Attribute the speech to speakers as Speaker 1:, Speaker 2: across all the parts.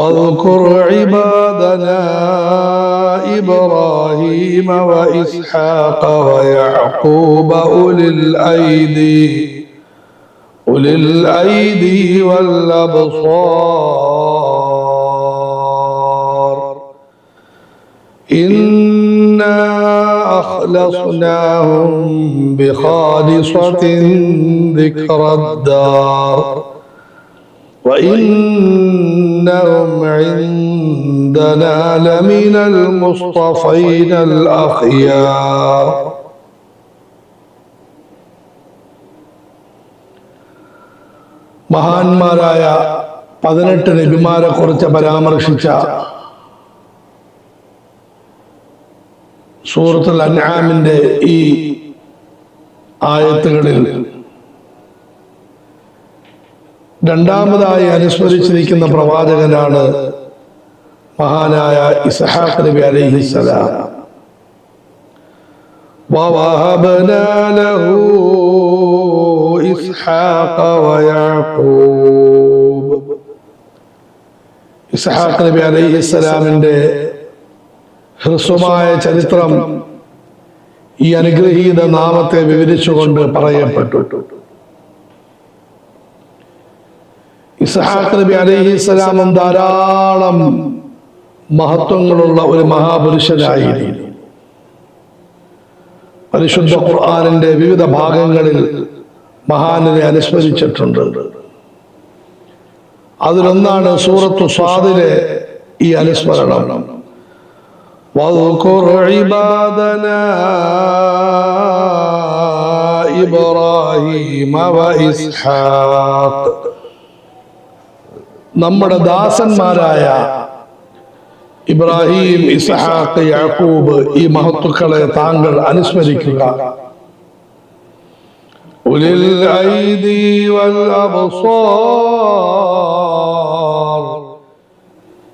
Speaker 1: واذكر عبادنا إبراهيم وإسحاق ويعقوب أولي الأيدي أولي الأيدي والأبصار. إنا أخلصناهم بخالصة ذكر الدار. وإنهم عندنا لمن المصطفين الأخيار മഹാന്മാരായ പതിനെട്ട് നബിമാരെ കുറിച്ച് പരാമർശിച്ച സൂറത്തുൽ അൻആമിന്റെ ഈ ആയത്തുകളിൽ രണ്ടാമതായി അനുസ്മരിച്ചിരിക്കുന്ന പ്രവാചകനാണ് മഹാനായ ഇസ്ഹാഖ് നബി അലൈഹിസ്സലാം ووهبنا له إسحاق ويعقوب ഇസ്ഹാഖ് നബി അലൈഹിസ്സലാമിന്റെ ഹ്രസ്വമായ ചരിത്രം ഈ അനുഗ്രഹീത നാമത്തെ വിവരിച്ചുകൊണ്ട് പറയപ്പെട്ടു ഇസ്ഹാഖ് നബി അലൈഹിസ്സലാമും ധാരാളം മഹത്വങ്ങളുള്ള ഒരു മഹാപുരുഷനായിരുന്നു പരിശുദ്ധ ഖുർആാനിന്റെ വിവിധ ഭാഗങ്ങളിൽ മഹാനിനെ അനുസ്മരിച്ചിട്ടുണ്ട് അതിലൊന്നാണ് സൂറത്തു സ്വാദിലെ ഈ അനുസ്മരണം واذكر عبادنا إبراهيم وإسحاق നമ്മുടെ ദാസന്മാരായ ഇബ്രാഹിം ഇസ്ഹാഖ് യാക്കൂബ് ഈ മഹത്തുക്കളെ താങ്കൾ അനുസ്മരിക്കുക.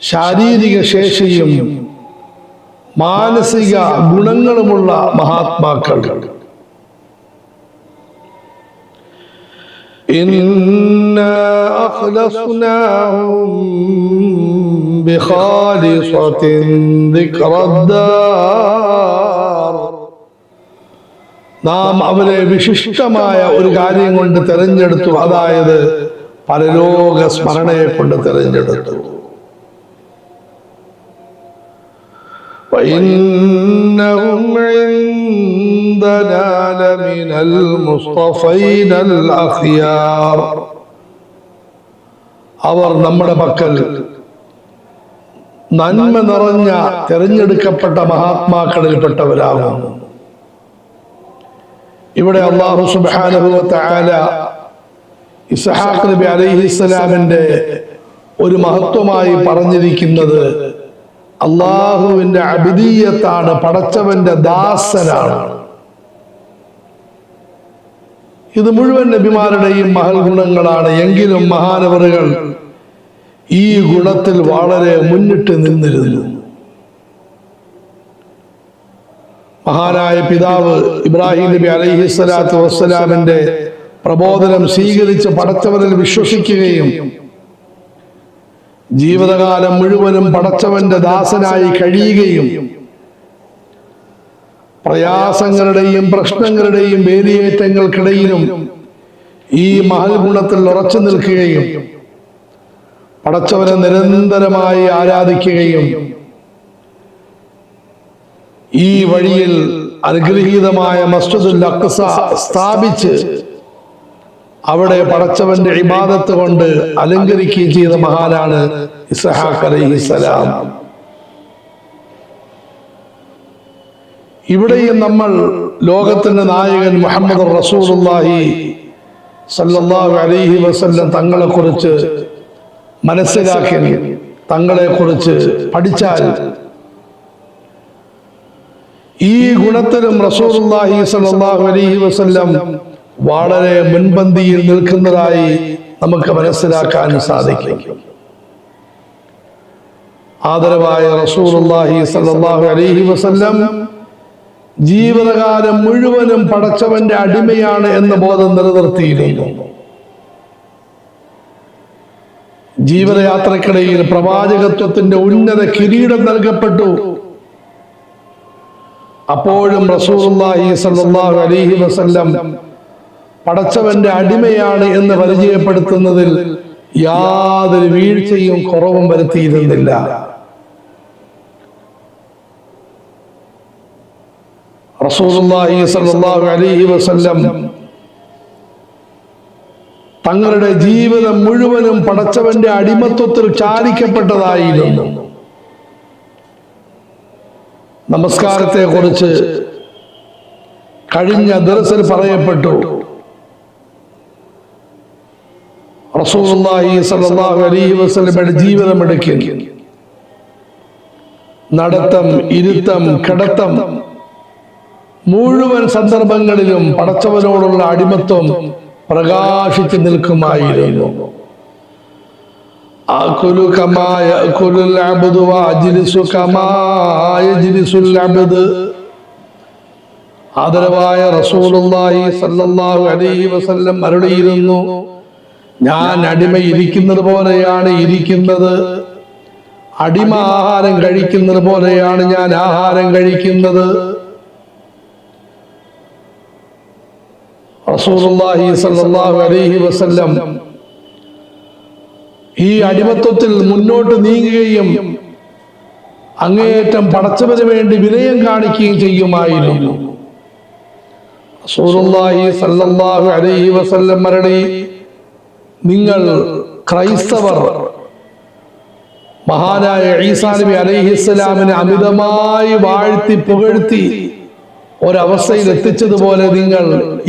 Speaker 1: ശാരീരിക ശേഷിയും മാനസിക ഗുണങ്ങളുമുള്ള മഹാത്മാക്കൾ. إنا أخلصناهم بخالصة ذكر الدار നാം അവരെ വിശിഷ്ടമായ ഒരു കാര്യം കൊണ്ട് തെരഞ്ഞെടുത്തു അതായത് പരലോക സ്മരണയെ കൊണ്ട് തെരഞ്ഞെടുത്തു وإنهم عندنا لمن المصطفين الأخيار അവർ നമ്മുടെ പക്കൽ നന്മ നിറഞ്ഞ തിരഞ്ഞെടുക്കപ്പെട്ട മഹാത്മാക്കളിൽപ്പെട്ടവരാകുന്നു ഇവിടെ അള്ളാഹു സുബാനുഭവത്തായ ഇസഹാഖ് നബി അലൈഹിസ്സലാമിന്റെ ഒരു മഹത്വമായി പറഞ്ഞിരിക്കുന്നത് അള്ളാഹുവിന്റെ അഭിതീയത്താണ് പടച്ചവന്റെ ദാസനാണ് ഇത് മുഴുവൻ നബിമാരുടെയും മഹൽ ഗുണങ്ങളാണ്. എങ്കിലും മഹാനവറുകൾ ഈ ഗുണത്തിൽ വളരെ മുന്നിട്ട് നിന്നിരുന്നു. മഹാനായ പിതാവ് ഇബ്രാഹിം നബി അലൈഹി സ്വലാത്തു വസ്സലാമിന്റെ പ്രബോധനം സ്വീകരിച്ച് പടച്ചവനിൽ വിശ്വസിക്കുകയും ജീവിതകാലം മുഴുവനും പടച്ചവന്റെ ദാസനായി കഴിയുകയും പ്രയാസങ്ങളുടെയും പ്രശ്നങ്ങളുടെയും വേലിയേറ്റങ്ങൾക്കിടയിലും ഈ മഹൽ ഗുണത്തിൽ ഉറച്ചു നിൽക്കുകയും പടച്ചവനെ നിരന്തരമായി ആരാധിക്കുകയും ഈ വഴിയിൽ അനുഗ്രഹീതമായ മസ്ജിദുൽ അക്സ സ്ഥാപിച്ച് അവിടെ പടച്ചവന്റെ ഇബാദത്ത് കൊണ്ട് അലങ്കരിക്കുകയും ചെയ്ത മഹാനാണ് ഇസ്ഹാഖ് അലൈഹിസലാം ഇവിടെയും നമ്മൾ ലോകത്തിന്റെ നായകൻ മുഹമ്മദ് റസൂലുള്ളാഹി സല്ലല്ലാഹു അലൈഹി വസല്ലം തങ്ങളെ കുറിച്ച് മനസ്സിലാക്കി തങ്ങളെ കുറിച്ച് പഠിച്ചാൽ ഈ ഗുണത്തിലും റസൂലുള്ളാഹി സല്ലല്ലാഹു അലൈഹി വസല്ലം വളരെ മുൻപന്തിയിൽ നിൽക്കുന്നതായി നമുക്ക് മനസ്സിലാക്കാൻ സാധിക്കും. ആദരവായ റസൂലുള്ളാഹി സല്ലല്ലാഹു അലൈഹി വസല്ലം ജീവിതകാലം മുഴുവനും പടച്ചവന്റെ അടിമയാണ് എന്ന ബോധം നിലനിർത്തിയിരുന്നു ജീവിതയാത്രക്കിടയിൽ പ്രവാചകത്വത്തിന്റെ ഉന്നത കിരീടം നൽകപ്പെട്ടു. അപ്പോഴും റസൂലുള്ളാഹി സ്വല്ലല്ലാഹു അലൈഹി വസല്ലം പടച്ചവന്റെ അടിമയാണ് എന്ന് പരിചയപ്പെടുത്തുന്നതിൽ യാതൊരു വീഴ്ചയും കുറവും വരുത്തിയിരുന്നില്ല. റസൂലുള്ളാഹി സ്വല്ലല്ലാഹു അലൈഹി വസല്ലം തങ്ങളുടെ ജീവിതം മുഴുവനും പടച്ചവന്റെ അടിമത്വത്തിൽ ചാരിക്കപ്പെട്ടതായിരുന്നു. നമസ്കാരത്തെ കുറിച്ച് കഴിഞ്ഞ ദിവസം പറയപ്പെട്ടു. റസൂലുള്ളാഹി സ്വല്ലല്ലാഹു അലൈഹി വസല്ലമയുടെ ജീവിതം എടുക്കുക നടത്തം ഇരുത്തം കിടത്തം മുഴുവൻ സന്ദർഭങ്ങളിലും പടച്ചവനോടുള്ള അടിമത്വം പ്രകാശിച്ചു നിൽക്കുമായിരുന്നു. ആദരവായ റസൂലുള്ളാഹി അലൈഹി വസല്ലം ഞാൻ അടിമ ഇരിക്കുന്നത് പോലെയാണ് ഇരിക്കുന്നത്. അടിമ ആഹാരം കഴിക്കുന്നത് പോലെയാണ് ഞാൻ ആഹാരം കഴിക്കുന്നത്. റസൂലുള്ളാഹി സല്ലല്ലാഹു അലൈഹി വസല്ലം ഈ അടിമത്വത്തിൽ മുന്നോട്ട് നീങ്ങുകയും അങ്ങേയറ്റം പടച്ചവന് വേണ്ടി വിനയം കാണിക്കുകയും ചെയ്യുമായിരുന്നു. റസൂലുള്ളാഹി സല്ലല്ലാഹു അലൈഹി വസല്ലം മരണി നിങ്ങൾ ക്രൈസ്തവർ. മഹാനായ ഈസാ നബി അലൈഹിസ്സലാമിനെ അമിതമായി വാഴ്ത്തി പുകഴ്ത്തി ഒരവസ്ഥയിൽ എത്തിച്ചതുപോലെ നിങ്ങൾ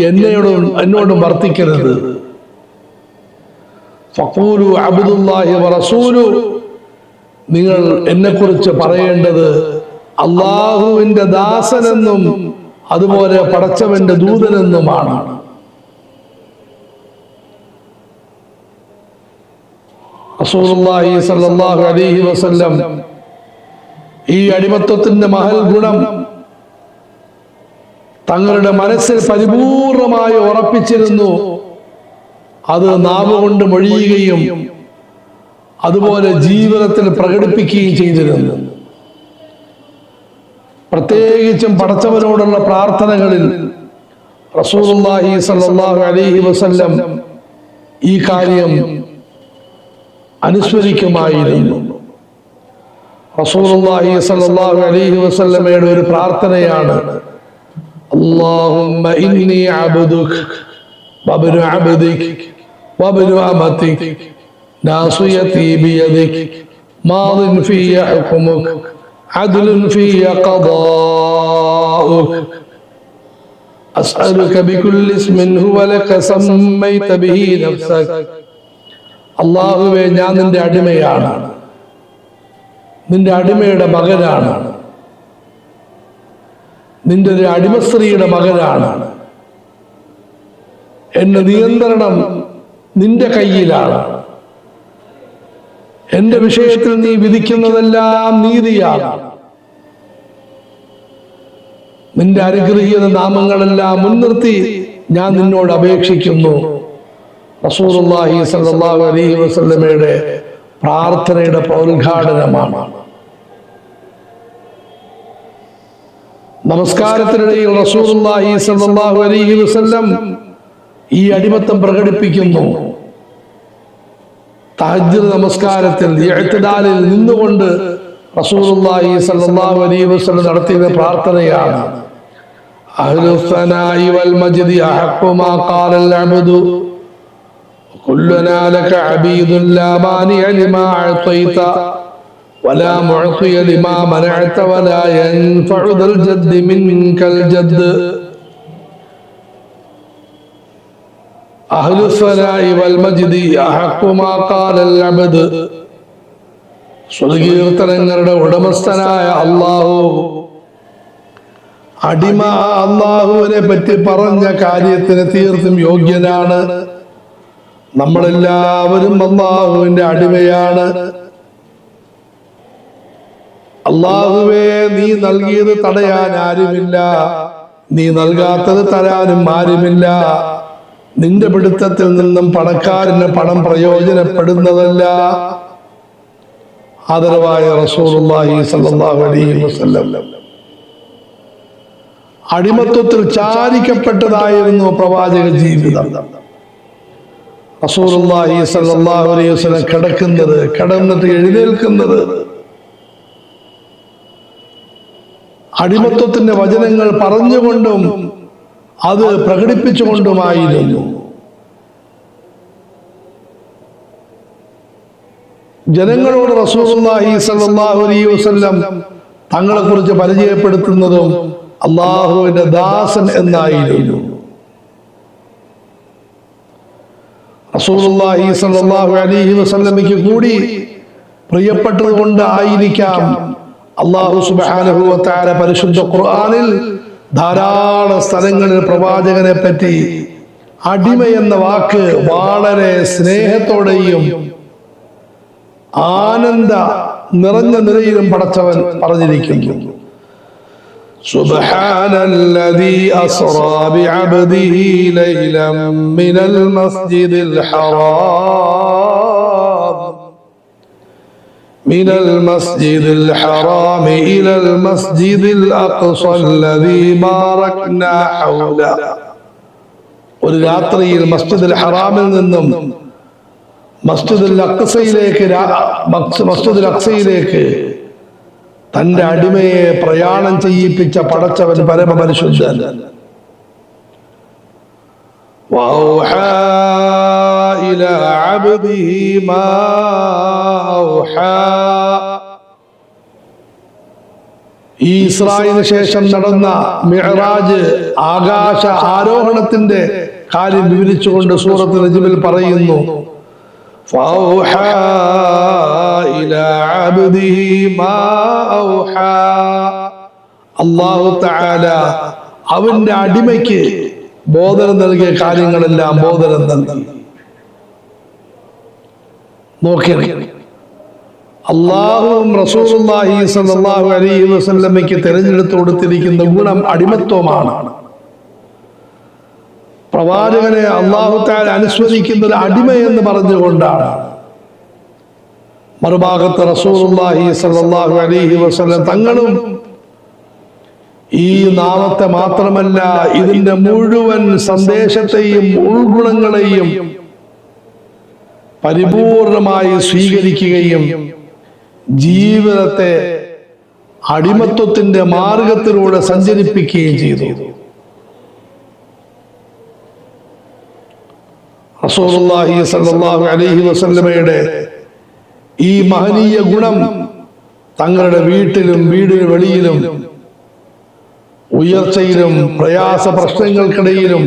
Speaker 1: എന്നോടും എന്നോടും വർത്തിക്കരുത്. ഫഖൂലു അബ്ദുല്ലാഹി വറസൂലു നിങ്ങൾ എന്നെക്കുറിച്ച് പറയേണ്ടത് അള്ളാഹുവിന്റെ ദാസനെന്നും അതുപോലെ പടച്ചവന്റെ ദൂതനെന്നുമാണ്. അലൈഹി വസല്ലം ഈ അടിമത്വത്തിന്റെ മഹൽ ഗുണം തങ്ങളുടെ മനസ്സിൽ പരിപൂർണമായി ഉറപ്പിച്ചിരുന്നു. അത് നാവ് കൊണ്ട് മൊഴിയുകയും അതുപോലെ ജീവിതത്തിൽ പ്രകടിപ്പിക്കുകയും ചെയ്തിരുന്നു. പ്രത്യേകിച്ചും പടച്ചവനോടുള്ള പ്രാർത്ഥനകളിൽ റസൂലുള്ളാഹി സ്വല്ലല്ലാഹു അലൈഹി വസല്ലം ഈ കാര്യം അനുസ്മരിക്കുമായിരുന്നു. റസൂലുള്ളാഹി സ്വല്ലല്ലാഹു അലൈഹി വസല്ലമയുടെ ഒരു പ്രാർത്ഥനയാണ്. اللهم إني عبدك وابن عبدك وابن أمتك ناصيتي بيدك ماض في حكمك عدل في قضاؤك أسألك بكل اسم هو لك سميت به نفسك അള്ളാഹുവെ ഞാൻ നിന്റെ അടിമയാണ് നിന്റെ അടിമയുടെ മകനാണ് നിന്റെ ഒരു അടിമസ്ത്രീയുടെ മകനാണ്. എന്റെ നിയന്ത്രണം നിന്റെ കയ്യിലാണ്. എന്റെ വിഷയത്തിൽ നീ വിധിക്കുന്നതെല്ലാം നീതിയാണ്. നിന്റെ അനുഗ്രഹീത നാമങ്ങളെല്ലാം മുൻനിർത്തി ഞാൻ നിന്നോട് അപേക്ഷിക്കുന്നു. അലൈഹി വസല്ലമയുടെ പ്രാർത്ഥനയുടെ പ്രോദ്ഘാടനമാണ് നമസ്കാരത്തിനിടയിൽ റസൂലുള്ളാഹി സ്വല്ലല്ലാഹു അലൈഹി വസല്ലം ഈ അടിമത്തം പ്രകടിപ്പിക്കുന്നു. തഹജ്ജുദ് നമസ്കാരത്തിൽ ഇഅ്തിദാലിൽ നിന്നുകൊണ്ട് റസൂലുള്ളാഹി സ്വല്ലല്ലാഹു അലൈഹി വസല്ലം നടത്തിയ പ്രാർത്ഥനയാണ്. അഹ്ലു സനായി വൽ മജ്ദി അഹഖു മാ ഖാലൽ അബ്ദു. കുല്ലനാ ലക അബീദുൻ ലാ മാനിഅ ലിമാ അഅ്തൈത. ولا معطي لما منعت ولا ينفع ذا الجد منك الجد أهل الثناء والمجد أحق ما قال العبد സ്വകീർത്തനങ്ങളുടെ ഉടമസ്ഥനായ അള്ളാഹു അടിമ അള്ളാഹുവിനെ പറ്റി പറഞ്ഞ കാര്യത്തിന് തീർത്തും യോഗ്യനാണ് നമ്മളെല്ലാവരും അള്ളാഹുവിന്റെ അടിമയാണ് അള്ളാഹുവേ നീ നൽകിയത് തടയാൻ ആരുമില്ല. നീ നൽകാത്തത് തരാനും ആരുമില്ല. നിന്റെ പിടുത്തത്തിൽ നിന്നും പണക്കാരന് പണം പ്രയോജനപ്പെടുന്നതല്ല. ആദരവായ റസൂലുള്ളാഹി അലൈഹി വസല്ലം. അടിമത്വത്തിൽ ചാരിക്കപ്പെട്ടതായിരുന്നു പ്രവാചക ജീവിതം. റസൂലുള്ളാഹി സ്വല്ലല്ലാഹു അലൈഹി വസല്ലം കിടക്കുന്നത് കിടന്നിട്ട് എഴുന്നേൽക്കുന്നത് അടിമത്വത്തിന്റെ വചനങ്ങൾ പറഞ്ഞുകൊണ്ടും അത് പ്രകടിപ്പിച്ചുകൊണ്ടുമായിരുന്നു. ജനങ്ങളോട് റസൂലുള്ളാഹി സ്വല്ലല്ലാഹു അലൈഹി വസല്ലം തങ്ങളെ കുറിച്ച് പരിചയപ്പെടുത്തുന്നതും അള്ളാഹുവിന്റെ ദാസൻ എന്നായിരുന്നു. റസൂലുള്ളാഹി സ്വല്ലല്ലാഹു അലൈഹി വസല്ലമയ്ക്ക് കൂടി പ്രിയപ്പെട്ടത് കൊണ്ട് ആയിരിക്കാം അള്ളാഹു സുബ്ഹാനഹു വ തആല പരിശുദ്ധ ഖുർആനിൽ ധാരാളം സ്ഥലങ്ങളിൽ പ്രവാചകനെ പറ്റി അടിമ എന്ന വാക്ക് വളരെ സ്നേഹത്തോടെയും ആനന്ദ നിറഞ്ഞ നിലയിലും പടച്ചവൻ പറഞ്ഞിരിക്കുന്നു سبحان الذي أسرى بعبده ليلا من المسجد الحرام من المسجد الحرام إلى المسجد الأقصى الذي باركنا حوله ഒരു രാത്രിയിൽ മസ്ജിദുൽ ഹറാമിൽ നിന്നും മസ്ജിദുൽ അക്സയിലേക്ക് മസ്ജിദുൽ അക്സയിലേക്ക് തന്റെ അടിമയെ പ്രയാണം ചെയ്യിപ്പിച്ച പടച്ചവൻ പരമപരിശുദ്ധൻ وأوحى إلى عبده ما أوحى ഈ ഇസ്രായേലിന് ശേഷം നടന്ന മിഹ്റാജ് ആകാശ ആരോഹണത്തിന്റെ കാര്യം വിവരിച്ചുകൊണ്ട് സൂറത്ത് നജിമിൽ പറയുന്നു فأوحى إلى عبده ما أوحى അള്ളാഹു തആല അവന്റെ അടിമയ്ക്ക് ബോധനം നൽകിയ കാര്യങ്ങളെല്ലാം ബോധനം നൽകി നോക്കിയേ. അള്ളാഹുവും റസൂലുള്ളാഹി സ്വല്ലല്ലാഹു അലൈഹി വസല്ലമയ്ക്ക് തിരഞ്ഞെടുത്തു കൊടുത്തിരിക്കുന്ന ഗുണം അടിമത്വമാണ്. പ്രവാചകനെ അള്ളാഹു താൻ അനുസ്മരിക്കുന്നത് അടിമ എന്ന് പറഞ്ഞുകൊണ്ടാണ്. മറുഭാഗത്ത് റസൂലുള്ളാഹി സ്വല്ലല്ലാഹു അലൈഹി വസല്ലം തങ്ങളും ഈ നാമത്തെ മാത്രമല്ല ഇതിന്റെ മുഴുവൻ സന്ദേശത്തെയും ഉൾഗുണങ്ങളെയും പരിപൂർണമായി സ്വീകരിക്കുകയും ജീവിതത്തെ അടിമത്വത്തിന്റെ മാർഗത്തിലൂടെ സഞ്ചരിപ്പിക്കുകയും ചെയ്തു. റസൂലുള്ളാഹി സല്ലല്ലാഹു അലൈഹി വസല്ലമയുടെ ഈ മഹനീയ ഗുണം തങ്ങളുടെ വീട്ടിലും വീടിന് വെളിയിലും ഉയർച്ചയിലും പ്രയാസ പ്രശ്നങ്ങൾക്കിടയിലും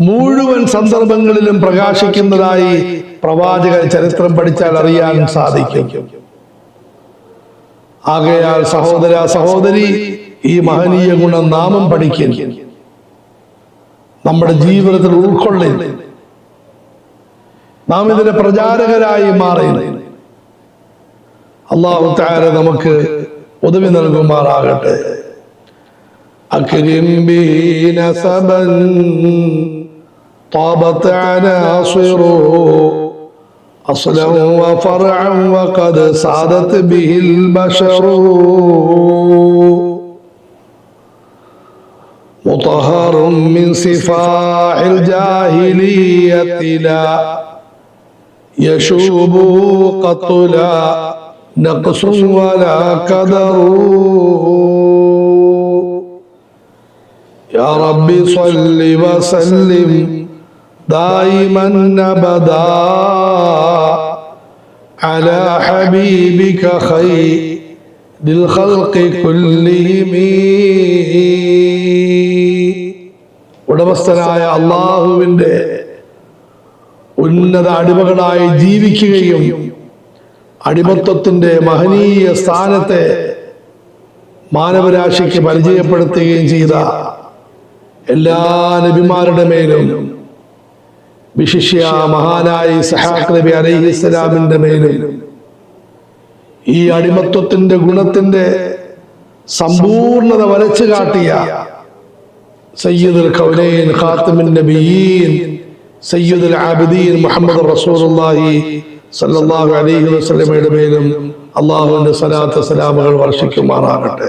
Speaker 1: മുഴുവൻ സന്ദർഭങ്ങളിലും പ്രകാശിക്കുന്നതായി പ്രവാചക ചരിത്രം പഠിച്ചാൽ അറിയാൻ സാധിക്കും. ആകയാൽ സഹോദര സഹോദരി ഈ മഹനീയ ഗുണം നാമം പഠിക്കും. നമ്മുടെ ജീവിതത്തിൽ ഉൾക്കൊള്ളി നാം ഇതിന്റെ പ്രചാരകരായി മാറി അള്ളാഹു താര നമുക്ക് ഉദവി നൽകുമാറാകട്ടെ. അക്രിംബീന സബൻ طابت عناصره أصلا وفرعا وقد سعدت به البشر. مطهر من صفاح الجاهلية لا يشوبه قط لا نقص ولا قدر. يا رب صل وسلم دائما ابدا على حبيبك خير للخلق كلهم ഉടമസ്ഥനായ അള്ളാഹുവിൻ്റെ ഉന്നത അടിമകളായി ജീവിക്കുകയും അടിമത്വത്തിന്റെ മഹനീയ സ്ഥാനത്തെ മാനവരാശിക്ക് പരിചയപ്പെടുത്തുകയും ചെയ്ത എല്ലാ നബിമാരുടെ മേലും വിശിഷ്യ മഹാനായി സഹാഖ് നബി അലൈഹി ഇസ്ലാമിന്റെ മേലും ഈ അടിമത്വത്തിന്റെ ഗുണത്തിന്റെ സമ്പൂർണത വരച്ചു കാട്ടിയ സയ്യിദുൽ കൗലൈൻ ഖാത്തിമിൻ നബിയീൻ സയ്യിദുൽ ആബിദീൻ മുഹമ്മദ് റസൂലുള്ളാഹി സല്ലല്ലാഹു അലൈഹി വസല്ലമയുടെ മേലും അള്ളാഹുവിന്റെ സലാത്ത് സലാമുകൾ വർഷിക്കുമാറാകട്ടെ.